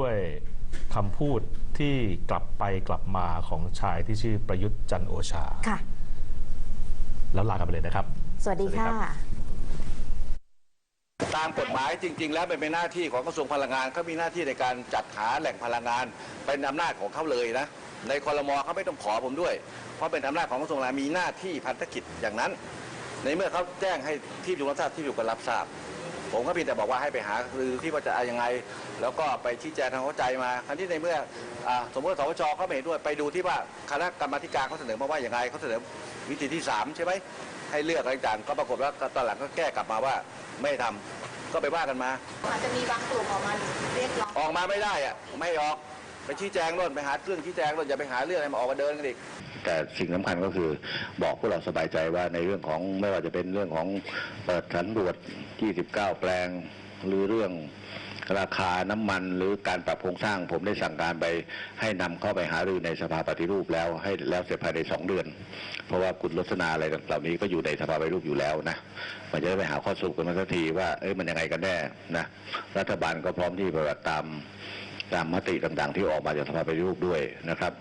ด้วยคำพูดที่กลับไปกลับมาของชายที่ชื่อประยุทธ์จันทร์โอชา ค่ะ แล้วลากันไปเลยนะครับ สวัสดีสวัสดีค่ะครับตามกฎหมายจริง ๆ แล้วมันเป็นหน้าที่ของกระทรวงพลังงานเขามีหน้าที่ในการจัดหาแหล่งพลังงาน เป็นอำนาจของเขาเลยนะ ในคอรมอเขาไม่ต้องขอผมด้วย เพราะเป็นอำนาจของกระทรวงพลังงานมีหน้าที่พันธกิจอย่างนั้น ในเมื่อเขาแจ้งให้ที่อยู่รับทราบที่อยู่กันรับทราบ ผมก็เพียงแต่บอกว่าให้ไปหาคือที่ว่าจะเอายังไง แล้วก็ไปชี้แจงทางเข้าใจมาครั้ที่ในเมื่ออาสมมติว่าสวชเขาไม่เห็นด้วยไปดูที่ว่าคณะกรรมาธิการเขาเสนอมาว่าอย่างไงเขาเสนอวิธีที่สามใช่ไหมให้เลือกอะไรต่างๆก็ปรากฏว่าตอนหลังก็แก้กลับมาว่าไม่ทำก็ไปว่ากันมาอาจจะมีบางกลุ่มออกมาเรียกร้องออกมาไม่ได้อะไม่ออก ไปชี้แจงร่นไปหาเรื่องชี้แจงร่นอย่าไปหาเรื่องอะไรมาออกมาเดินกันอีกแต่สิ่งสำคัญก็คือบอกพวกเราสบายใจว่าในเรื่องของไม่ว่าจะเป็นเรื่องของเปิดสำรวจ29 แปลง หรือเรื่องราคาน้ำมันหรือการปรับโครงสร้าง ผมได้สั่งการไปให้นำเข้าไปหารือในสภาปฏิรูปแล้วให้แล้วเสร็จภายในสองเดือน เพราะว่ากุศลสนาอะไรเหล่านี้ก็อยู่ในสภาปฏิรูปอยู่แล้วนะมันจะได้ไปหาข้อสรุปกันมาสักทีว่าเอ้ยมันยังไงกันแน่นะรัฐบาลก็พร้อมที่ปฏิบัติตาม ตามมติต่างๆที่ออกมาจากสภาปรูปด้วยนะครับ